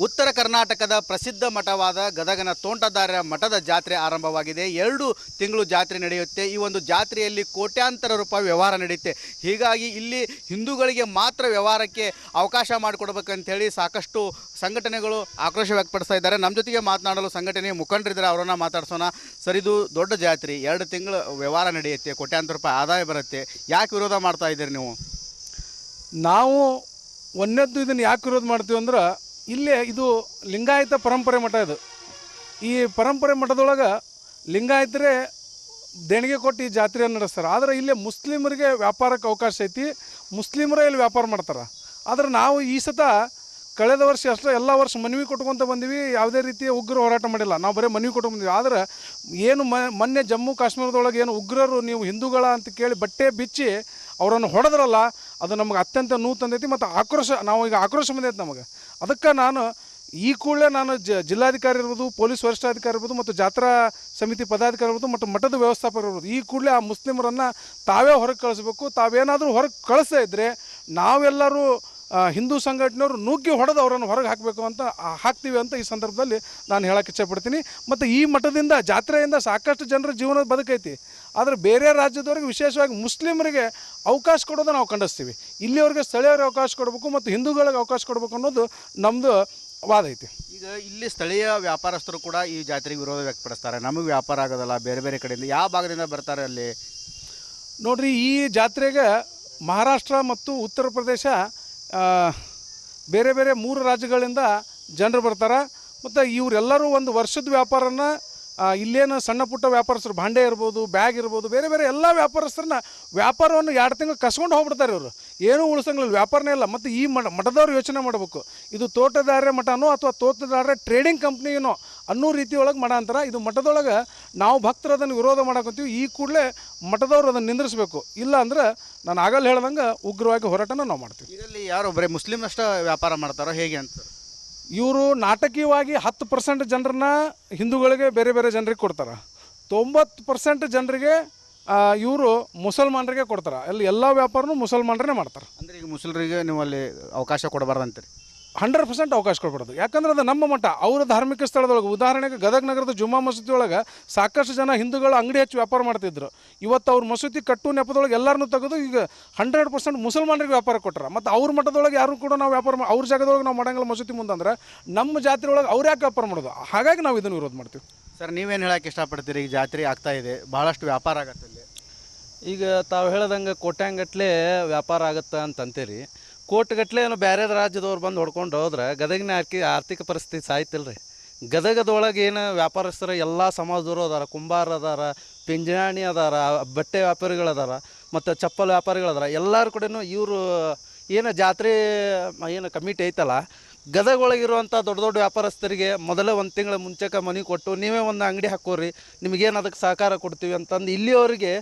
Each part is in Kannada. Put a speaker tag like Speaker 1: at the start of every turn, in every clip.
Speaker 1: ಉತ್ತರ ಕರ್ನಾಟಕದ ಪ್ರಸಿದ್ಧ ಮಠವಾದ ಗದಗನ ತೋಂಟದಾರ್ಯ ಮಠದ ಜಾತ್ರೆ ಆರಂಭವಾಗಿದೆ. ಎರಡು ತಿಂಗಳು ಜಾತ್ರೆ ನಡೆಯುತ್ತೆ. ಈ ಒಂದು ಜಾತ್ರೆಯಲ್ಲಿ ಕೋಟ್ಯಾಂತರ ರೂಪಾಯಿ ವ್ಯವಹಾರ ನಡೆಯುತ್ತೆ. ಹೀಗಾಗಿ ಇಲ್ಲಿ ಹಿಂದೂಗಳಿಗೆ ಮಾತ್ರ ವ್ಯವಹಾರಕ್ಕೆ ಅವಕಾಶ ಮಾಡಿಕೊಡ್ಬೇಕಂತೇಳಿ ಸಾಕಷ್ಟು ಸಂಘಟನೆಗಳು ಆಕ್ರೋಶ ವ್ಯಕ್ತಪಡಿಸ್ತಾ ಇದ್ದಾರೆ. ನಮ್ಮ ಜೊತೆಗೆ ಮಾತನಾಡಲು ಸಂಘಟನೆಯ ಮುಖಂಡರಿದ್ದಾರೆ. ಅವರನ್ನು ಮಾತಾಡ್ಸೋಣ. ಸರ್, ಇದು ದೊಡ್ಡ ಜಾತ್ರೆ. ಎರಡು ತಿಂಗಳು ವ್ಯವಹಾರ ನಡೆಯುತ್ತೆ. ಕೋಟ್ಯಾಂತರ ರೂಪಾಯಿ ಆದಾಯ ಬರುತ್ತೆ. ಯಾಕೆ ವಿರೋಧ ಮಾಡ್ತಾ ಇದ್ದೀರಿ ನೀವು?
Speaker 2: ನಾವು ಒಂದನೇದ್ದು ಇದನ್ನು ಯಾಕೆ ವಿರೋಧ ಮಾಡ್ತೀವಿ ಅಂದ್ರೆ ಇಲ್ಲೇ ಇದು ಲಿಂಗಾಯತ ಪರಂಪರೆ ಮಠ ಇದು. ಈ ಪರಂಪರೆ ಮಠದೊಳಗೆ ಲಿಂಗಾಯತರೇ ದೇಣಿಗೆ ಕೊಟ್ಟು ಈ ಜಾತ್ರೆಯನ್ನು ನಡೆಸ್ತಾರೆ. ಆದರೆ ಇಲ್ಲೇ ಮುಸ್ಲಿಮರಿಗೆ ವ್ಯಾಪಾರಕ್ಕೆ ಅವಕಾಶ ಐತಿ. ಮುಸ್ಲಿಮರೇ ಇಲ್ಲಿ ವ್ಯಾಪಾರ ಮಾಡ್ತಾರೆ. ಆದರೆ ನಾವು ಈ ಸತ ಕಳೆದ ವರ್ಷ ಅಷ್ಟೇ ಎಲ್ಲ ವರ್ಷ ಮನವಿ ಕೊಟ್ಕೊತ ಬಂದೀವಿ. ಯಾವುದೇ ರೀತಿಯ ಉಗ್ರ ಹೋರಾಟ ಮಾಡಿಲ್ಲ. ನಾವು ಬರೀ ಮನವಿ ಕೊಟ್ಟು ಬಂದೀವಿ. ಆದರೆ ಏನು ಮೊನ್ನೆ ಜಮ್ಮು ಕಾಶ್ಮೀರದೊಳಗೆ ಏನು ಉಗ್ರರು ನೀವು ಹಿಂದೂಗಳ ಅಂತ ಕೇಳಿ ಬಟ್ಟೆ ಬಿಚ್ಚಿ ಅವರನ್ನು ಹೊಡೆದ್ರಲ್ಲ, ಅದು ನಮಗೆ ಅತ್ಯಂತ ನೋವು ತಂದೈತಿ ಮತ್ತು ಆಕ್ರೋಶ ನಾವು ಈಗ ಆಕ್ರೋಶ ಬಂದೈತೆ ನಮಗೆ. ಅದಕ್ಕೆ ನಾನು ಈ ಕೂಡಲೇ ನಾನು ಜ, ಜಿಲ್ಲಾಧಿಕಾರಿ ಇರ್ಬೋದು, ಪೊಲೀಸ್ ವರಿಷ್ಠಾಧಿಕಾರಿ ಇರ್ಬೋದು ಮತ್ತು ಜಾತ್ರಾ ಸಮಿತಿ ಪದಾಧಿಕಾರಿ ಇರ್ಬೋದು ಮತ್ತು ಮಠದ ವ್ಯವಸ್ಥಾಪಕರು ಇರ್ಬೋದು, ಈ ಕೂಡಲೇ ಆ ಮುಸ್ಲಿಮರನ್ನು ತಾವೇ ಹೊರಗೆ ಕಳಿಸ್ಬೇಕು, ತಾವೇನಾದರೂ ಹೊರಗೆ ಕಳಿಸ್ತಾ ಇದ್ದರೆ ನಾವೆಲ್ಲರೂ ಹಿಂದೂ ಸಂಘಟನೆಯವರು ನುಗ್ಗಿ ಹೊಡೆದು ಅವರನ್ನು ಹೊರಗೆ ಹಾಕಬೇಕು ಅಂತ ಹಾಕ್ತೀವಿ ಅಂತ ಈ ಸಂದರ್ಭದಲ್ಲಿ ನಾನು ಹೇಳಕ್ಕೆ ಇಚ್ಛೆಪಡ್ತೀನಿ. ಮತ್ತು ಈ ಮಠದಿಂದ, ಜಾತ್ರೆಯಿಂದ ಸಾಕಷ್ಟು ಜನರ ಜೀವನ ಬದುಕೈತಿ. ಆದರೆ ಬೇರೆ ರಾಜ್ಯದವ್ರಿಗೆ ವಿಶೇಷವಾಗಿ ಮುಸ್ಲಿಮರಿಗೆ ಅವಕಾಶ ಕೊಡೋದು ನಾವು ಖಂಡಿಸ್ತೀವಿ. ಇಲ್ಲಿಯವ್ರಿಗೆ ಸ್ಥಳೀಯರಿಗೆ ಅವಕಾಶ ಕೊಡಬೇಕು ಮತ್ತು ಹಿಂದೂಗಳಿಗೆ ಅವಕಾಶ ಕೊಡಬೇಕು ಅನ್ನೋದು ನಮ್ಮದು ವಾದ ಐತಿ.
Speaker 1: ಈಗ ಇಲ್ಲಿ ಸ್ಥಳೀಯ ವ್ಯಾಪಾರಸ್ಥರು ಕೂಡ ಈ ಜಾತ್ರೆಗೆ ವಿರೋಧ ವ್ಯಕ್ತಪಡಿಸ್ತಾರೆ. ನಮಗೆ ವ್ಯಾಪಾರ ಆಗೋದಲ್ಲ ಬೇರೆ ಬೇರೆ ಕಡೆಯಿಂದ ಯಾವ ಭಾಗದಿಂದ ಬರ್ತಾರೆ ಅಲ್ಲಿ?
Speaker 2: ನೋಡಿರಿ ಈ ಜಾತ್ರೆಗೆ ಮಹಾರಾಷ್ಟ್ರ ಮತ್ತು ಉತ್ತರ ಪ್ರದೇಶ ಬೇರೆ ಬೇರೆ ಮೂರು ರಾಜ್ಯಗಳಿಂದ ಜನರು ಬರ್ತಾರೆ. ಮತ್ತು ಇವರೆಲ್ಲರೂ ಒಂದು ವರ್ಷದ ವ್ಯಾಪಾರನ ಇಲ್ಲೇನು ಸಣ್ಣ ಪುಟ್ಟ ವ್ಯಾಪಾರಸ್ಥರು, ಭಾಂಡೆ ಇರ್ಬೋದು, ಬ್ಯಾಗ್ ಇರ್ಬೋದು, ಬೇರೆ ಬೇರೆ ಎಲ್ಲ ವ್ಯಾಪಾರಸ್ಥರನ್ನ ವ್ಯಾಪಾರವನ್ನು ಎರಡು ತಿಂಗಳು ಕಸ್ಕೊಂಡು ಹೋಗ್ಬಿಡ್ತಾರೆ ಇವರು. ಏನೂ ಉಳಿಸಂಗಿಲ್ಲ ವ್ಯಾಪಾರನೇ ಇಲ್ಲ. ಮತ್ತು ಈ ಮಠ, ಮಠದವ್ರು ಯೋಚನೆ ಮಾಡಬೇಕು. ಇದು ತೋಟದಾರ್ಯ ಮಠನೋ ಅಥವಾ ತೋಟದಾರ್ಯ ಟ್ರೇಡಿಂಗ್ ಕಂಪ್ನಿಯೋ ಅನ್ನೋ ರೀತಿ ಒಳಗೆ ಮಠ ಅಂತಾರೆ. ಇದು ಮಠದೊಳಗೆ ನಾವು ಭಕ್ತರು ಅದನ್ನು ವಿರೋಧ ಮಾಡಕತ್ತೀವಿ ಈ ಕೂಡಲೇ ಮಠದವ್ರು ಅದನ್ನು ನಿಂದ್ರಿಸ್ಬೇಕು. ಇಲ್ಲ ಅಂದ್ರೆ ನಾನು ಆಗಲ್ಲ ಹೇಳ್ದಂಗೆ ಉಗ್ರವಾಗಿ ಹೋರಾಟನ ನಾವು ಮಾಡ್ತೀವಿ.
Speaker 1: ಇದರಲ್ಲಿ ಯಾರು ಬರೀ ಮುಸ್ಲಿಂ ಅಷ್ಟ ವ್ಯಾಪಾರ ಮಾಡ್ತಾರೋ ಹೇಗೆ ಅಂತ?
Speaker 2: ಇವರು ನಾಟಕೀಯವಾಗಿ ಹತ್ತು ಪರ್ಸೆಂಟ್ ಜನರನ್ನ ಹಿಂದೂಗಳಿಗೆ ಬೇರೆ ಬೇರೆ ಜನರಿಗೆ ಕೊಡ್ತಾರೆ. ತೊಂಬತ್ತು ಪರ್ಸೆಂಟ್ ಜನರಿಗೆ ಇವರು ಮುಸಲ್ಮಾನರಿಗೆ ಕೊಡ್ತಾರೆ. ಅಲ್ಲಿ ಎಲ್ಲ ವ್ಯಾಪಾರನೂ ಮುಸಲ್ಮಾನರೇ ಮಾಡ್ತಾರೆ.
Speaker 1: ಅಂದ್ರೆ ಈಗ ಮುಸಲ್ರಿಗೆ ನೀವು ಅಲ್ಲಿ ಅವಕಾಶ ಕೊಡಬಾರ್ದಂತೀರಿ?
Speaker 2: ಹಂಡ್ರೆಡ್ ಪರ್ಸೆಂಟ್ ಅವಕಾಶ ಕೊಡ್ಬಾರ್ದು ಯಾಕಂದ್ರೆ ಅದು ನಮ್ಮ ಮಠ. ಅವರ ಧಾರ್ಮಿಕ ಸ್ಥಳದೊಳಗೆ ಉದಾಹರಣೆಗೆ ಗದಗ ನಗರದ ಜುಮ್ಮಾ ಮಸೂದಿ ಒಳಗೆ ಸಾಕಷ್ಟು ಜನ ಹಿಂದೂಗಳು ಅಂಗಡಿ ಹಚ್ಚಿ ವ್ಯಾಪಾರ ಮಾಡ್ತಿದ್ರು. ಇವತ್ತು ಅವ್ರ ಮಸೂತಿ ಕಟ್ಟು ನೆಪದೊಳಗೆ ಎಲ್ಲರನ್ನೂ ತೆಗೆದು ಈಗ ಹಂಡ್ರೆಡ್ ಪರ್ಸೆಂಟ್ ಮುಸಲ್ಮಾನರಿಗೆ ವ್ಯಾಪಾರ ಕೊಟ್ಟರೆ ಮತ್ತು ಅವ್ರ ಮಠದೊಳಗೆ ಯಾರು ಕೂಡ ನಾವು ವ್ಯಾಪಾರ ಮಾ- ಅವ್ರ ಜಾಗದೊಳಗೆ ನಾವು ಮಾಡಂಗಿಲ್ಲ ಮಸೂತಿ ಮುಂದಂದ್ರೆ ನಮ್ಮ ಜಾತ್ರೆ ಒಳಗೆ ಅವ್ರು ಯಾಕೆ ವ್ಯಾಪಾರ ಮಾಡೋದು? ಹಾಗಾಗಿ ನಾವು ಇದನ್ನು ವಿರೋಧ ಮಾಡ್ತೀವಿ.
Speaker 1: ಸರ್ ನೀವೇನು ಹೇಳಕ್ಕೆ ಇಷ್ಟಪಡ್ತೀರಿ? ಈಗ ಜಾತ್ರೆ ಆಗ್ತಾ ಇದೆ. ಭಾಳಷ್ಟು ವ್ಯಾಪಾರ ಆಗತ್ತೆ ಇಲ್ಲಿ.
Speaker 3: ಈಗ ತಾವು ಹೇಳ್ದಂಗೆ ಕೋಟ್ಯಾಂಗಟ್ಲೆ ವ್ಯಾಪಾರ ಆಗುತ್ತೆ ಅಂತ ಅಂತೀರಿ ಕೋಟ್ಗಟ್ಲೆ ಏನು ಬೇರೆ ರಾಜ್ಯದವ್ರು ಬಂದು ಹೊಡ್ಕೊಂಡು ಹೋದ್ರೆ ಗದಗಿನ ಆರ್ಕಿ ಆರ್ಥಿಕ ಪರಿಸ್ಥಿತಿ ಸಾಯ್ತಿಲ್ಲ ರೀ ಗದಗದೊಳಗೆ ಏನು ವ್ಯಾಪಾರಸ್ಥರು ಎಲ್ಲ ಸಮಾಜದವರು ಅದಾರ, ಕುಂಬಾರ ಅದಾರ, ಪಿಂಜಾಣಿ ಅದಾರ, ಬಟ್ಟೆ ವ್ಯಾಪಾರಿಗಳದಾರ, ಮತ್ತು ಚಪ್ಪಲ್ ವ್ಯಾಪಾರಿಗಳದಾರ, ಎಲ್ಲರ ಕಡೆನೂ ಇವರು, ಏನು ಜಾತ್ರೆ ಏನು ಕಮಿಟಿ ಐತಲ್ಲ ಗದಗ ಒಳಗಿರುವಂಥ ದೊಡ್ಡ ದೊಡ್ಡ ವ್ಯಾಪಾರಸ್ಥರಿಗೆ ಮೊದಲೇ ಒಂದು ತಿಂಗಳ ಮುಂಚೆಕ ಮನೆ ಕೊಟ್ಟು ನೀವೇ ಒಂದು ಅಂಗಡಿ ಹಾಕೋರಿ, ನಿಮಗೇನು ಅದಕ್ಕೆ ಸಹಕಾರ ಕೊಡ್ತೀವಿ ಅಂತಂದು ಇಲ್ಲಿಯವರಿಗೆ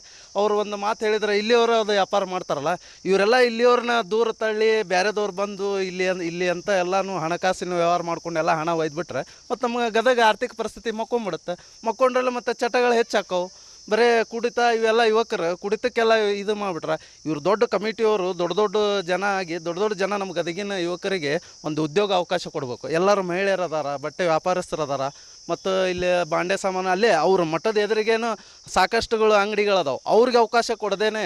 Speaker 3: ಅವರು ಒಂದು ಮಾತು ಹೇಳಿದರೆ ಇಲ್ಲಿಯವರು ಅದು ವ್ಯಾಪಾರ ಮಾಡ್ತಾರಲ್ಲ, ಇವರೆಲ್ಲ ಇಲ್ಲಿಯವ್ರನ್ನ ದೂರ ತಳ್ಳಿ ಬೇರೆದವ್ರು ಬಂದು ಇಲ್ಲಿ ಇಲ್ಲಿ ಅಂತ ಎಲ್ಲನೂ ಹಣಕಾಸಿನ ವ್ಯವಹಾರ ಮಾಡ್ಕೊಂಡು ಎಲ್ಲ ಹಣ ಒಯ್ದುಬಿಟ್ರೆ ಮತ್ತು ನಮಗೆ ಗದಗ ಆರ್ಥಿಕ ಪರಿಸ್ಥಿತಿ ಮಕ್ಕೊಂಬಿಡುತ್ತೆ, ಮಕ್ಕೊಂಡ್ರಲ್ಲ ಮತ್ತು ಚಟಗಳು ಹೆಚ್ಚಾಕವು. ಬರೇ ಕುಡಿತ ಇವೆಲ್ಲ ಯುವಕರು, ಕುಡಿತಕ್ಕೆಲ್ಲ ಇದು ಮಾಡಿಬಿಟ್ರೆ ಇವ್ರು ದೊಡ್ಡ ಕಮಿಟಿಯವರು ದೊಡ್ಡ ದೊಡ್ಡ ಜನ ಆಗಿ, ದೊಡ್ಡ ದೊಡ್ಡ ಜನ ನಮ್ಮ ಗದಗಿನ ಯುವಕರಿಗೆ ಒಂದು ಉದ್ಯೋಗ ಅವಕಾಶ ಕೊಡಬೇಕು. ಎಲ್ಲರೂ ಮಹಿಳೆಯರು ಅದಾರ, ಬಟ್ಟೆ ವ್ಯಾಪಾರಸ್ಥರು ಅದಾರ, ಮತ್ತು ಇಲ್ಲಿ ಬಾಂಡೆ ಸಾಮಾನು ಅಲ್ಲೇ ಅವ್ರ ಮಠದ ಎದುರಿಗೇನು ಸಾಕಷ್ಟುಗಳು ಅಂಗಡಿಗಳದಾವೆ ಅವ್ರಿಗೆ ಅವಕಾಶ ಕೊಡದೇನೆ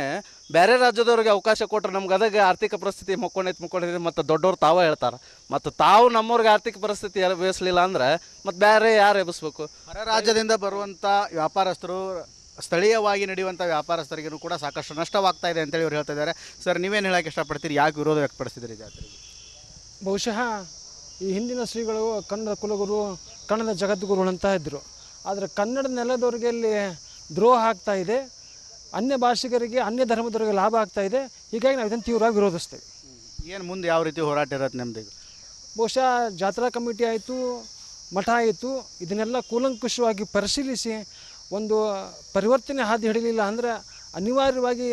Speaker 3: ಬೇರೆ ರಾಜ್ಯದವ್ರಿಗೆ ಅವಕಾಶ ಕೊಟ್ಟರೆ ನಮ್ಮ ಗದಗ ಆರ್ಥಿಕ ಪರಿಸ್ಥಿತಿ ಮಕ್ಕೊಂಡೈತೆ ಮಕ್ಕೊಂಡೈತೆ ಮತ್ತು ದೊಡ್ಡವ್ರು ತಾವೇ ಹೇಳ್ತಾರೆ. ಮತ್ತು ತಾವು ನಮ್ಮವ್ರಿಗೆ ಆರ್ಥಿಕ ಪರಿಸ್ಥಿತಿ ಎಬ್ಬಿಸ್ಲಿಲ್ಲ ಅಂದ್ರೆ ಮತ್ತು ಬೇರೆ ಯಾರು ಎಬ್ಬಿಸ್ಬೇಕು
Speaker 1: ಹೊರ ರಾಜ್ಯದಿಂದ ಬರುವಂಥ ವ್ಯಾಪಾರಸ್ಥರು ಸ್ಥಳೀಯವಾಗಿ ನಡೆಯುವಂಥ ವ್ಯಾಪಾರಸ್ಥರಿಗೂ ಕೂಡ ಸಾಕಷ್ಟು ನಷ್ಟವಾಗ್ತಾ ಇದೆ ಅಂತೇಳಿ ಅವ್ರು ಹೇಳ್ತಾ ಇದ್ದಾರೆ. ಸರ್ ನೀವೇನು ಹೇಳಕ್ಕೆ ಇಷ್ಟಪಡ್ತೀರಿ? ಯಾಕೆ ವಿರೋಧ ವ್ಯಕ್ತಪಡಿಸಿದ್ರಿ ಜಾತ್ರೆಗೆ?
Speaker 4: ಬಹುಶಃ ಈ ಹಿಂದಿನ ಶ್ರೀಗಳು ಕನ್ನಡ ಕುಲಗುರು ಕನ್ನಡ ಜಗದ್ಗುರು ಅಂತ ಇದ್ದರು ಆದರೆ ಕನ್ನಡ ನೆಲದವರಿಗೆ ಇಲ್ಲಿ ದ್ರೋಹ ಆಗ್ತಾ ಇದೆ. ಅನ್ಯ ಭಾಷಿಗರಿಗೆ ಅನ್ಯ ಧರ್ಮದವರಿಗೆ ಲಾಭ ಆಗ್ತಾ ಇದೆ. ಹೀಗಾಗಿ ನಾವು ಇದನ್ನು ತೀವ್ರವಾಗಿ ವಿರೋಧಿಸ್ತೇವೆ.
Speaker 1: ಏನು ಮುಂದೆ ಯಾವ ರೀತಿ ಹೋರಾಟ ಇರತ್ತೆ ನಮ್ದು
Speaker 4: ಬಹುಶಃ ಜಾತ್ರಾ ಕಮಿಟಿ ಆಯಿತು ಮಠ ಆಯಿತು ಇದನ್ನೆಲ್ಲ ಕೂಲಂಕುಷವಾಗಿ ಪರಿಶೀಲಿಸಿ ಒಂದು ಪರಿವರ್ತನೆ ಹಾದಿ ಹಿಡಿಲಿಲ್ಲ ಅಂದರೆ ಅನಿವಾರ್ಯವಾಗಿ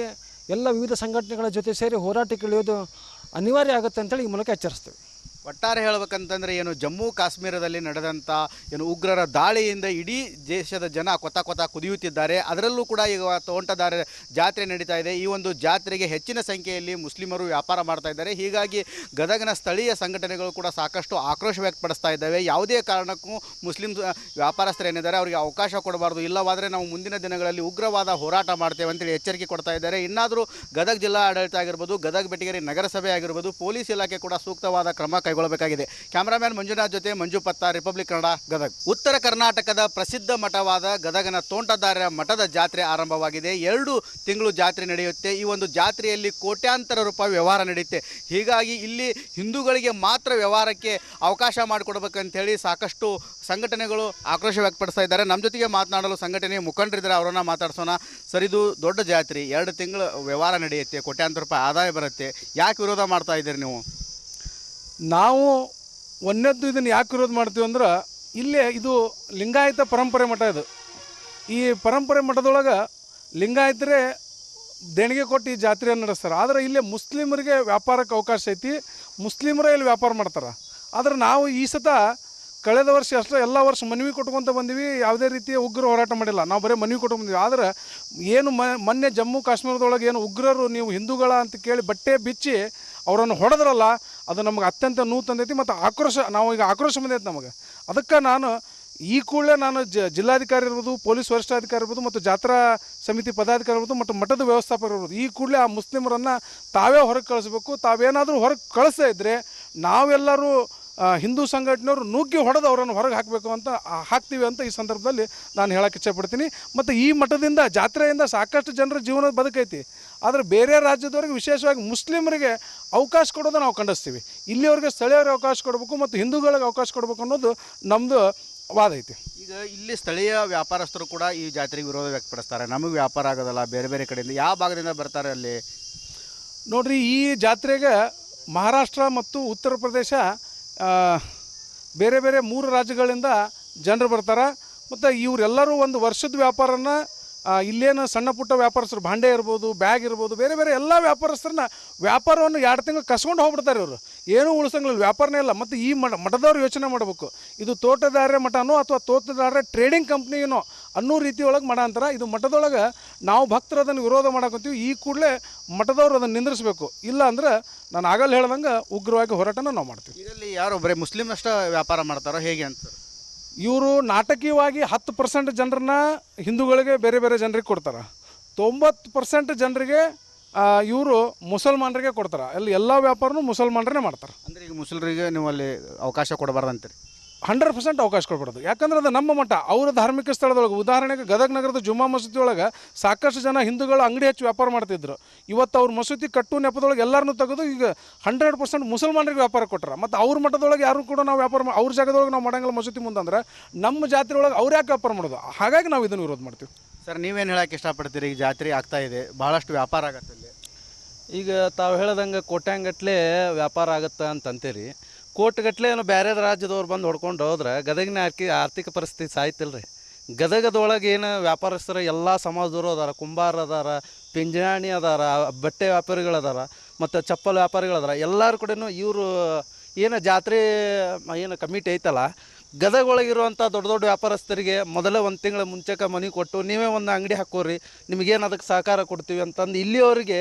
Speaker 4: ಎಲ್ಲ ವಿವಿಧ ಸಂಘಟನೆಗಳ ಜೊತೆ ಸೇರಿ ಹೋರಾಟಕ್ಕೆ ಇಳಿಯೋದು ಅನಿವಾರ್ಯ ಆಗುತ್ತೆ ಅಂತೇಳಿ ಈ ಮೂಲಕ ಎಚ್ಚರಿಸ್ತೇವೆ.
Speaker 1: ಒಟ್ಟಾರೆ ಹೇಳಬೇಕಂತಂದರೆ ಏನು ಜಮ್ಮು ಕಾಶ್ಮೀರದಲ್ಲಿ ನಡೆದಂಥ ಏನು ಉಗ್ರರ ದಾಳಿಯಿಂದ ಇಡೀ ದೇಶದ ಜನ ಕೊತ ಕೊತ ಕುದಿಯುತ್ತಿದ್ದಾರೆ. ಅದರಲ್ಲೂ ಕೂಡ ಈಗ ತೋಂಟದಾರ ಜಾತ್ರೆ ನಡೀತಾ ಇದೆ. ಈ ಒಂದು ಜಾತ್ರೆಗೆ ಹೆಚ್ಚಿನ ಸಂಖ್ಯೆಯಲ್ಲಿ ಮುಸ್ಲಿಮರು ವ್ಯಾಪಾರ ಮಾಡ್ತಾ ಇದ್ದಾರೆ. ಹೀಗಾಗಿ ಗದಗನ ಸ್ಥಳೀಯ ಸಂಘಟನೆಗಳು ಕೂಡ ಸಾಕಷ್ಟು ಆಕ್ರೋಶ ವ್ಯಕ್ತಪಡಿಸ್ತಾ ಇದ್ದಾವೆ. ಯಾವುದೇ ಕಾರಣಕ್ಕೂ ಮುಸ್ಲಿಂ ವ್ಯಾಪಾರಸ್ಥರೇನಿದ್ದಾರೆ ವ್ಯಾಪಾರಸ್ಥರು ಏನಿದ್ದಾರೆ ಅವರಿಗೆ ಅವಕಾಶ ಕೊಡಬಾರ್ದು. ಇಲ್ಲವಾದರೆ ನಾವು ಮುಂದಿನ ದಿನಗಳಲ್ಲಿ ಉಗ್ರವಾದ ಹೋರಾಟ ಮಾಡ್ತೇವೆ ಅಂತೇಳಿ ಎಚ್ಚರಿಕೆ ಕೊಡ್ತಾ ಇದ್ದಾರೆ. ಇನ್ನಾದರೂ ಗದಗ ಜಿಲ್ಲಾ ಆಡಳಿತ ಆಗಿರ್ಬೋದು, ಗದಗ ಬೆಟಗೇರಿ ನಗರಸಭೆ ಆಗಿರ್ಬೋದು, ಪೊಲೀಸ್ ಇಲಾಖೆ ಕೂಡ ಸೂಕ್ತವಾದ ಕ್ರಮ ಕೈಗೊಳ್ಳಬೇಕಾಗಿದೆ. ಕ್ಯಾಮರಾಮ್ಯಾನ್ ಮಂಜುನಾಥ್ ಜೊತೆ ಮಂಜು ಪತ್ತ, ರಿಪಬ್ಲಿಕ್ ಕನ್ನಡ, ಗದಗ. ಉತ್ತರ ಕರ್ನಾಟಕದ ಪ್ರಸಿದ್ಧ ಮಠವಾದ ಗದಗನ ತೋಂಟದಾರ್ಯ ಮಠದ ಜಾತ್ರೆ ಆರಂಭವಾಗಿದೆ. ಎರಡು ತಿಂಗಳು ಜಾತ್ರೆ ನಡೆಯುತ್ತೆ. ಈ ಒಂದು ಜಾತ್ರೆಯಲ್ಲಿ ಕೋಟ್ಯಾಂತರ ರೂಪಾಯಿ ವ್ಯವಹಾರ ನಡೆಯುತ್ತೆ. ಹೀಗಾಗಿ ಇಲ್ಲಿ ಹಿಂದೂಗಳಿಗೆ ಮಾತ್ರ ವ್ಯವಹಾರಕ್ಕೆ ಅವಕಾಶ ಮಾಡಿಕೊಡ್ಬೇಕಂತೇಳಿ ಸಾಕಷ್ಟು ಸಂಘಟನೆಗಳು ಆಕ್ರೋಶ ವ್ಯಕ್ತಪಡಿಸ್ತಾ ಇದ್ದಾರೆ. ನಮ್ಮ ಜೊತೆಗೆ ಮಾತನಾಡಲು ಸಂಘಟನೆ ಮುಖಂಡರಿದ್ದಾರೆ. ಅವರನ್ನ ಮಾತಾಡ್ಸೋಣ. ಸರ್, ಇದು ದೊಡ್ಡ ಜಾತ್ರೆ. ಎರಡು ತಿಂಗಳು ವ್ಯವಹಾರ ನಡೆಯುತ್ತೆ. ಕೋಟ್ಯಾಂತರ ರೂಪಾಯಿ ಆದಾಯ ಬರುತ್ತೆ. ಯಾಕೆ ವಿರೋಧ ಮಾಡ್ತಾ ಇದ್ದೀರಿ ನೀವು?
Speaker 2: ನಾವು ಒಂದನೇದ್ದು ಇದನ್ನು ಯಾಕೆ ವಿರೋಧ ಮಾಡ್ತೀವಿ ಅಂದ್ರೆ ಇಲ್ಲೇ ಇದು ಲಿಂಗಾಯತ ಪರಂಪರೆ ಮಠ ಇದು. ಈ ಪರಂಪರೆ ಮಠದೊಳಗೆ ಲಿಂಗಾಯತರೇ ದೇಣಿಗೆ ಕೊಟ್ಟು ಈ ಜಾತ್ರೆಯನ್ನು ನಡೆಸ್ತಾರೆ. ಆದರೆ ಇಲ್ಲೇ ಮುಸ್ಲಿಮರಿಗೆ ವ್ಯಾಪಾರಕ್ಕೆ ಅವಕಾಶ ಐತಿ. ಮುಸ್ಲಿಮರೇ ಇಲ್ಲಿ ವ್ಯಾಪಾರ ಮಾಡ್ತಾರೆ. ಆದರೆ ನಾವು ಈ ಸತ ಕಳೆದ ವರ್ಷ ಅಷ್ಟೇ ಎಲ್ಲ ವರ್ಷ ಮನವಿ ಕೊಟ್ಕೊಂತ ಬಂದೀವಿ, ಯಾವುದೇ ರೀತಿಯ ಉಗ್ರ ಹೋರಾಟ ಮಾಡಿಲ್ಲ. ನಾವು ಬರೀ ಮನವಿ ಕೊಟ್ಟು ಬಂದೀವಿ. ಆದರೆ ಏನು ಮೊನ್ನೆ ಜಮ್ಮು ಕಾಶ್ಮೀರದೊಳಗೆ ಏನು ಉಗ್ರರು ನೀವು ಹಿಂದೂಗಳ ಅಂತ ಕೇಳಿ ಬಟ್ಟೆ ಬಿಚ್ಚಿ ಅವರನ್ನು ಹೊಡೆದ್ರಲ್ಲ, ಅದು ನಮಗೆ ಅತ್ಯಂತ ನೋವು ತಂದೈತಿ ಮತ್ತು ಆಕ್ರೋಶ, ನಾವು ಈಗ ಆಕ್ರೋಶ ಬಂದೈತೆ ನಮಗೆ. ಅದಕ್ಕೆ ನಾನು ಈ ಕೂಡಲೇ ನಾನು ಜ, ಜಿಲ್ಲಾಧಿಕಾರಿ ಇರ್ಬೋದು, ಪೊಲೀಸ್ ವರಿಷ್ಠಾಧಿಕಾರಿ ಇರ್ಬೋದು ಮತ್ತು ಜಾತ್ರಾ ಸಮಿತಿ ಪದಾಧಿಕಾರಿ ಇರ್ಬೋದು ಮತ್ತು ಮಠದ ವ್ಯವಸ್ಥಾಪಕರು ಇರ್ಬೋದು, ಈ ಕೂಡಲೇ ಆ ಮುಸ್ಲಿಮರನ್ನು ತಾವೇ ಹೊರಗೆ ಕಳಿಸ್ಬೇಕು. ತಾವೇನಾದರೂ ಹೊರಗೆ ಕಳಿಸ್ತಾ ಇದ್ದರೆ ನಾವೆಲ್ಲರೂ ಹಿಂದೂ ಸಂಘಟನೆಯವರು ನುಗ್ಗಿ ಹೊಡೆದು ಅವರನ್ನು ಹೊರಗೆ ಹಾಕಬೇಕು ಅಂತ ಹಾಕ್ತೀವಿ ಅಂತ ಈ ಸಂದರ್ಭದಲ್ಲಿ ನಾನು ಹೇಳಕ್ಕೆ ಇಚ್ಛೆಪಡ್ತೀನಿ. ಮತ್ತು ಈ ಮಠದಿಂದ ಜಾತ್ರೆಯಿಂದ ಸಾಕಷ್ಟು ಜನರ ಜೀವನ ಬದುಕೈತಿ ಆದರೆ ಬೇರೆ ರಾಜ್ಯದವ್ರಿಗೆ ವಿಶೇಷವಾಗಿ ಮುಸ್ಲಿಮರಿಗೆ ಅವಕಾಶ ಕೊಡೋದು ನಾವು ಖಂಡಿಸ್ತೀವಿ. ಇಲ್ಲಿಯವ್ರಿಗೆ ಸ್ಥಳೀಯರಿಗೆ ಅವಕಾಶ ಕೊಡಬೇಕು ಮತ್ತು ಹಿಂದೂಗಳಿಗೆ ಅವಕಾಶ ಕೊಡಬೇಕು ಅನ್ನೋದು ನಮ್ಮದು ವಾದ ಐತಿ.
Speaker 1: ಈಗ ಇಲ್ಲಿ ಸ್ಥಳೀಯ ವ್ಯಾಪಾರಸ್ಥರು ಕೂಡ ಈ ಜಾತ್ರೆಗೆ ವಿರೋಧ ವ್ಯಕ್ತಪಡಿಸ್ತಾರೆ. ನಮಗೆ ವ್ಯಾಪಾರ ಆಗೋದಲ್ಲ ಬೇರೆ ಬೇರೆ ಕಡೆಯಿಂದ ಯಾವ ಭಾಗದಿಂದ ಬರ್ತಾರೆ ಅಲ್ಲಿ?
Speaker 2: ನೋಡಿರಿ ಈ ಜಾತ್ರೆಗೆ ಮಹಾರಾಷ್ಟ್ರ ಮತ್ತು ಉತ್ತರ ಪ್ರದೇಶ ಬೇರೆ ಬೇರೆ ಮೂರು ರಾಜ್ಯಗಳಿಂದ ಜನರು ಬರ್ತಾರೆ. ಮತ್ತು ಇವರೆಲ್ಲರೂ ಒಂದು ವರ್ಷದ ವ್ಯಾಪಾರನ ಇಲ್ಲೇನು ಸಣ್ಣ ಪುಟ್ಟ ವ್ಯಾಪಾರಸ್ಥರು, ಭಾಂಡೆ ಇರ್ಬೋದು, ಬ್ಯಾಗ್ ಇರ್ಬೋದು, ಬೇರೆ ಬೇರೆ ಎಲ್ಲ ವ್ಯಾಪಾರಸ್ಥರನ್ನ ವ್ಯಾಪಾರವನ್ನು ಎರಡು ತಿಂಗಳು ಕಸ್ಕೊಂಡು ಹೋಗ್ಬಿಡ್ತಾರೆ ಇವರು. ಏನೂ ಉಳಿಸಂಗಿಲ್ಲ ವ್ಯಾಪಾರನೇ ಇಲ್ಲ. ಮತ್ತು ಈ ಮಠ, ಮಠದವ್ರು ಯೋಚನೆ ಮಾಡಬೇಕು. ಇದು ತೋಟದಾರ್ಯ ಮಠನೋ ಅಥವಾ ತೋಟದಾರರ ಟ್ರೇಡಿಂಗ್ ಕಂಪ್ನಿಯೋ ಅನ್ನೋ ರೀತಿಯೊಳಗೆ ಮಠ ಅಂತಾರೆ, ಇದು ಮಠದೊಳಗೆ ನಾವು ಭಕ್ತರು ಅದನ್ನು ವಿರೋಧ ಮಾಡಕತ್ತೀವಿ. ಈ ಕೂಡಲೇ ಮಠದವ್ರು ಅದನ್ನು ನಿಂದ್ರಿಸ್ಬೇಕು. ಇಲ್ಲ ಅಂದ್ರೆ ನಾನು ಆಗಲ್ಲ ಹೇಳ್ದಂಗೆ ಉಗ್ರವಾಗಿ ಹೋರಾಟನ ನಾವು ಮಾಡ್ತೀವಿ.
Speaker 1: ಇದರಲ್ಲಿ ಯಾರು ಬರೀ ಮುಸ್ಲಿಂ ಅಷ್ಟೇ ವ್ಯಾಪಾರ ಮಾಡ್ತಾರೋ ಹೇಗೆ ಅಂತ.
Speaker 2: ಇವರು ನಾಟಕೀಯವಾಗಿ ಹತ್ತು ಪರ್ಸೆಂಟ್ ಜನರನ್ನ ಹಿಂದೂಗಳಿಗೆ ಬೇರೆ ಬೇರೆ ಜನರಿಗೆ ಕೊಡ್ತಾರೆ. ತೊಂಬತ್ತು ಪರ್ಸೆಂಟ್ ಜನರಿಗೆ ಇವರು ಮುಸಲ್ಮಾನರಿಗೆ ಕೊಡ್ತಾರೆ. ಅಲ್ಲಿ ಎಲ್ಲ ವ್ಯಾಪಾರನೂ ಮುಸಲ್ಮಾನರೇ ಮಾಡ್ತಾರೆ.
Speaker 1: ಅಂದ್ರೆ ಈಗ ಮುಸ್ಲಿಮರಿಗೆ ನೀವು ಅಲ್ಲಿ ಅವಕಾಶ ಕೊಡಬಾರ್ದಂತೀರಿ?
Speaker 2: ಹಂಡ್ರೆಡ್ ಪರ್ಸೆಂಟ್ ಅವಕಾಶ ಕೊಡ್ಬಾರ್ದು. ಯಾಕಂದ್ರೆ ಅದು ನಮ್ಮ ಮಠ. ಅವರ ಧಾರ್ಮಿಕ ಸ್ಥಳದೊಳಗೆ. ಉದಾಹರಣೆಗೆ ಗದಗ ನಗರದ ಜುಮ್ಮಾ ಮಸೂದಿ ಒಳಗೆ ಸಾಕಷ್ಟು ಜನ ಹಿಂದೂಗಳು ಅಂಗಡಿ ಹಚ್ಚಿ ವ್ಯಾಪಾರ ಮಾಡ್ತಿದ್ರು. ಇವತ್ತು ಅವ್ರ ಮಸೂತಿ ಕಟ್ಟು ನೆಪದೊಳಗೆ ಎಲ್ಲರನ್ನೂ ತೆಗೆದು ಈಗ ಹಂಡ್ರೆಡ್ ಪರ್ಸೆಂಟ್ ಮುಸಲ್ಮಾನರಿಗೆ ವ್ಯಾಪಾರ ಕೊಟ್ಟರೆ ಮತ್ತು ಅವ್ರ ಮಠದೊಳಗೆ ಯಾರು ಕೂಡ ನಾವು ವ್ಯಾಪಾರ ಮಾ- ಅವ್ರ ಜಾಗದೊಳಗೆ ನಾವು ಮಾಡಂಗಿಲ್ಲ ಮಸೂತಿ ಮುಂದಂದ್ರೆ ನಮ್ಮ ಜಾತ್ರೆ ಒಳಗೆ ಅವ್ರು ಯಾಕೆ ವ್ಯಾಪಾರ ಮಾಡೋದು? ಹಾಗಾಗಿ ನಾವು ಇದನ್ನು ವಿರೋಧ ಮಾಡ್ತೀವಿ.
Speaker 1: ಸರ್ ನೀವೇನು ಹೇಳೋಕ್ಕೆ ಇಷ್ಟಪಡ್ತೀರಿ? ಈಗ ಜಾತ್ರೆ ಆಗ್ತಾ ಇದೆ. ಭಾಳಷ್ಟು ವ್ಯಾಪಾರ ಆಗತ್ತೆ ಇಲ್ಲಿ
Speaker 3: ಈಗ ತಾವು ಹೇಳ್ದಂಗೆ ಕೋಟ್ಯಾಂಗಟ್ಲೆ ವ್ಯಾಪಾರ ಆಗುತ್ತೆ ಅಂತ ಅಂತೀರಿ ಏನೋ ಬೇರೆ ರಾಜ್ಯದವ್ರು ಬಂದು ಹೊಡ್ಕೊಂಡು ಹೋದ್ರೆ ಗದಗಿನ ಆರ್ಕಿ ಆರ್ಥಿಕ ಪರಿಸ್ಥಿತಿ ಸಾಯ್ತಿಲ್ಲ ರೀ ಗದಗದೊಳಗೆ ಏನು ವ್ಯಾಪಾರಸ್ಥರು ಎಲ್ಲ ಸಮಾಜದವರು ಅದಾರ, ಕುಂಬಾರ ಅದಾರ, ಪಿಂಜಾಣಿ ಅದಾರ, ಬಟ್ಟೆ ವ್ಯಾಪಾರಿಗಳು ಅದಾರ ಮತ್ತು ಚಪ್ಪಲ್ ವ್ಯಾಪಾರಿಗಳು ಅದಾರ ಎಲ್ಲರ ಕಡೆನೂ ಇವರು, ಏನು ಜಾತ್ರೆ, ಏನು ಕಮಿಟಿ ಐತಲ್ಲ ಗದಗ ಒಳಗಿರುವಂಥ ದೊಡ್ಡ ದೊಡ್ಡ ವ್ಯಾಪಾರಸ್ಥರಿಗೆ ಮೊದಲೇ ಒಂದು ತಿಂಗಳ ಮುಂಚೆಕ ಮನೆ ಕೊಟ್ಟು ನೀವೇ ಒಂದು ಅಂಗಡಿ ಹಾಕೋರಿ, ನಿಮಗೇನು ಅದಕ್ಕೆ ಸಹಕಾರ ಕೊಡ್ತೀವಿ ಅಂತಂದು ಇಲ್ಲಿಯವರಿಗೆ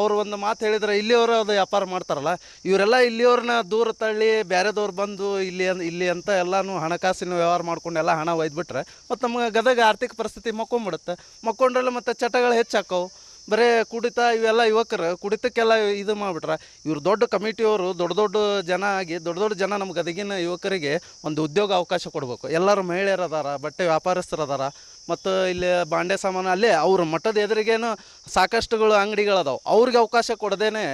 Speaker 3: ಅವರು ಒಂದು ಮಾತು ಹೇಳಿದ್ರೆ ಇಲ್ಲಿಯವರು ಅದು ವ್ಯಾಪಾರ ಮಾಡ್ತಾರಲ್ಲ, ಇವರೆಲ್ಲ ಇಲ್ಲಿಯವ್ರನ್ನ ದೂರ ತಳ್ಳಿ ಬೇರೆದವ್ರು ಬಂದು ಇಲ್ಲಿ ಇಲ್ಲಿ ಅಂತ ಎಲ್ಲನೂ ಹಣಕಾಸಿನ ವ್ಯವಹಾರ ಮಾಡ್ಕೊಂಡು ಎಲ್ಲ ಹಣ ಒಯ್ದುಬಿಟ್ರೆ ಮತ್ತು ನಮ್ಗೆ ಗದಗ ಆರ್ಥಿಕ ಪರಿಸ್ಥಿತಿ ಮಕ್ಕೊಂಬಿಡುತ್ತೆ, ಮಕ್ಕೊಂಡ್ರಲ್ಲಿ ಮತ್ತು ಚಟಗಳು ಹೆಚ್ಚಾಕವು. ಬರೇ ಕುಡಿತ ಇವೆಲ್ಲ ಯುವಕರು, ಕುಡಿತಕ್ಕೆಲ್ಲ ಇದು ಮಾಡಿಬಿಟ್ರೆ ಇವ್ರು ದೊಡ್ಡ ಕಮಿಟಿಯವರು ದೊಡ್ಡ ದೊಡ್ಡ ಜನ ಆಗಿ, ದೊಡ್ಡ ದೊಡ್ಡ ಜನ ನಮ್ಮ ಗದಗಿನ ಯುವಕರಿಗೆ ಒಂದು ಉದ್ಯೋಗ ಅವಕಾಶ ಕೊಡಬೇಕು. ಎಲ್ಲರೂ ಮಹಿಳೆಯರು ಅದಾರ, ಬಟ್ಟೆ ವ್ಯಾಪಾರಸ್ಥರು ಅದಾರ, ಮತ್ತು ಇಲ್ಲಿ ಬಾಂಡೆ ಸಾಮಾನು ಅಲ್ಲೇ ಅವ್ರ ಮಠದ ಎದುರಿಗೇನು ಸಾಕಷ್ಟುಗಳು ಅಂಗಡಿಗಳದಾವೆ ಅವ್ರಿಗೆ ಅವಕಾಶ ಕೊಡದೇನೆ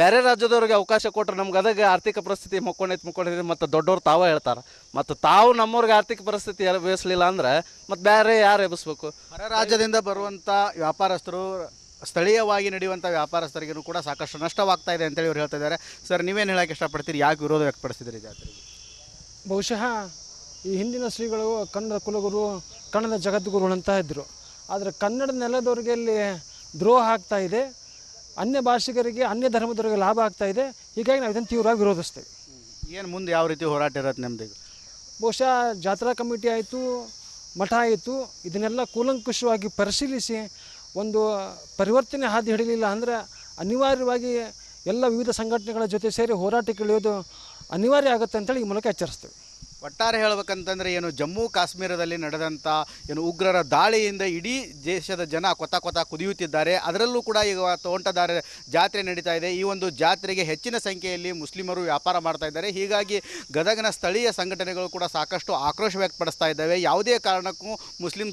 Speaker 3: ಬೇರೆ ರಾಜ್ಯದವ್ರಿಗೆ ಅವಕಾಶ ಕೊಟ್ಟರೆ ನಮ್ಮ ಗದಗ ಆರ್ಥಿಕ ಪರಿಸ್ಥಿತಿ ಮಕ್ಕೊಂಡೈತೆ ಮಕ್ಕೊಂಡೈತೆ ಮತ್ತು ದೊಡ್ಡವ್ರು ತಾವೇ ಹೇಳ್ತಾರೆ. ಮತ್ತು ತಾವು ನಮ್ಮವ್ರಿಗೆ ಆರ್ಥಿಕ ಪರಿಸ್ಥಿತಿ ಎಬ್ಬಿಸ್ಲಿಲ್ಲ ಅಂದ್ರೆ ಮತ್ತು ಬೇರೆ ಯಾರು ಎಬ್ಬಿಸ್ಬೇಕು
Speaker 1: ಹೊರ ರಾಜ್ಯದಿಂದ ಬರುವಂಥ ವ್ಯಾಪಾರಸ್ಥರು ಸ್ಥಳೀಯವಾಗಿ ನಡೆಯುವಂಥ ವ್ಯಾಪಾರಸ್ಥರಿಗೂ ಕೂಡ ಸಾಕಷ್ಟು ನಷ್ಟವಾಗ್ತಾ ಇದೆ ಅಂತೇಳಿ ಅವ್ರು ಹೇಳ್ತಾ ಇದ್ದಾರೆ ಸರ್ ನೀವೇನು ಹೇಳೋಕ್ಕೆ ಇಷ್ಟಪಡ್ತೀರಿ? ಯಾಕೆ ವಿರೋಧ ವ್ಯಕ್ತಪಡಿಸಿದ್ರಿ ಜಾತ್ರೆಗೆ?
Speaker 4: ಬಹುಶಃ ಈ ಹಿಂದಿನ ಶ್ರೀಗಳು ಕನ್ನಡ ಕುಲಗುರು ಕನ್ನಡ ಜಗದ್ಗುರು ಅಂತ ಇದ್ದರು ಆದರೆ ಕನ್ನಡ ನೆಲದವರಿಗೆ ಇಲ್ಲಿ ದ್ರೋಹ ಆಗ್ತಾ ಇದೆ. ಅನ್ಯ ಭಾಷಿಗರಿಗೆ ಅನ್ಯ ಧರ್ಮದವರಿಗೆ ಲಾಭ ಆಗ್ತಾ ಇದೆ. ಹೀಗಾಗಿ ನಾವು ಇದನ್ನು ತೀವ್ರವಾಗಿ ವಿರೋಧಿಸ್ತೇವೆ.
Speaker 1: ಏನು ಮುಂದೆ ಯಾವ ರೀತಿ ಹೋರಾಟ ಇರತ್ತೆ ಈಗ?
Speaker 4: ಬಹುಶಃ ಜಾತ್ರಾ ಕಮಿಟಿ ಆಯಿತು ಮಠ ಆಯಿತು ಇದನ್ನೆಲ್ಲ ಕೂಲಂಕುಷವಾಗಿ ಪರಿಶೀಲಿಸಿ ಒಂದು ಪರಿವರ್ತನೆ ಹಾದಿ ಹಿಡಿಲಿಲ್ಲ ಅಂದರೆ ಅನಿವಾರ್ಯವಾಗಿ ಎಲ್ಲ ವಿವಿಧ ಸಂಘಟನೆಗಳ ಜೊತೆ ಸೇರಿ ಹೋರಾಟಕ್ಕೆ ಇಳಿಯೋದು ಅನಿವಾರ್ಯ ಆಗುತ್ತೆ ಅಂತೇಳಿ ಈ ಮೂಲಕ ಎಚ್ಚರಿಸ್ತೇವೆ.
Speaker 1: ಒಟ್ಟಾರೆ ಹೇಳಬೇಕಂತಂದರೆ ಏನು ಜಮ್ಮು ಕಾಶ್ಮೀರದಲ್ಲಿ ನಡೆದಂಥ ಏನು ಉಗ್ರರ ದಾಳಿಯಿಂದ ಇಡೀ ದೇಶದ ಜನ ಕೊತ ಕೊತ ಕುದಿಯುತ್ತಿದ್ದಾರೆ. ಅದರಲ್ಲೂ ಕೂಡ ಈಗ ತೋಂಟದಾರ ಜಾತ್ರೆ ನಡೀತಾ ಇದೆ. ಈ ಒಂದು ಜಾತ್ರೆಗೆ ಹೆಚ್ಚಿನ ಸಂಖ್ಯೆಯಲ್ಲಿ ಮುಸ್ಲಿಮರು ವ್ಯಾಪಾರ ಮಾಡ್ತಾ ಇದ್ದಾರೆ. ಹೀಗಾಗಿ ಗದಗನ ಸ್ಥಳೀಯ ಸಂಘಟನೆಗಳು ಕೂಡ ಸಾಕಷ್ಟು ಆಕ್ರೋಶ ವ್ಯಕ್ತಪಡಿಸ್ತಾ ಇದ್ದಾವೆ. ಯಾವುದೇ ಕಾರಣಕ್ಕೂ ಮುಸ್ಲಿಂ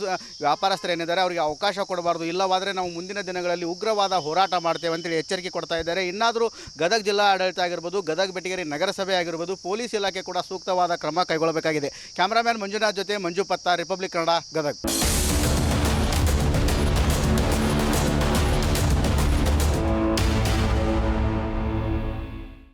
Speaker 1: ವ್ಯಾಪಾರಸ್ಥರು ಏನಿದ್ದಾರೆ ಅವರಿಗೆ ಅವಕಾಶ ಕೊಡಬಾರ್ದು. ಇಲ್ಲವಾದರೆ ನಾವು ಮುಂದಿನ ದಿನಗಳಲ್ಲಿ ಉಗ್ರವಾದ ಹೋರಾಟ ಮಾಡ್ತೇವೆ ಅಂತೇಳಿ ಎಚ್ಚರಿಕೆ ಕೊಡ್ತಾ ಇದ್ದಾರೆ. ಇನ್ನಾದರೂ ಗದಗ ಜಿಲ್ಲಾ ಆಡಳಿತ ಆಗಿರ್ಬೋದು, ಗದಗ ಬೆಟಗೇರಿ ನಗರಸಭೆ ಆಗಿರ್ಬೋದು, ಪೊಲೀಸ್ ಇಲಾಖೆ ಕೂಡ ಸೂಕ್ತವಾದ ಕ್ರಮ ಕೈಗೊಳ್ಳಬೇಕಾಗಿದೆ. ಕ್ಯಾಮರಾಮ್ಯಾನ್ ಮಂಜುನಾಥ್ ಜೊತೆ ಮಂಜು ಪತ್ತ ರಿಪಬ್ಲಿಕ್ ಕನ್ನಡ ಗದಗ್.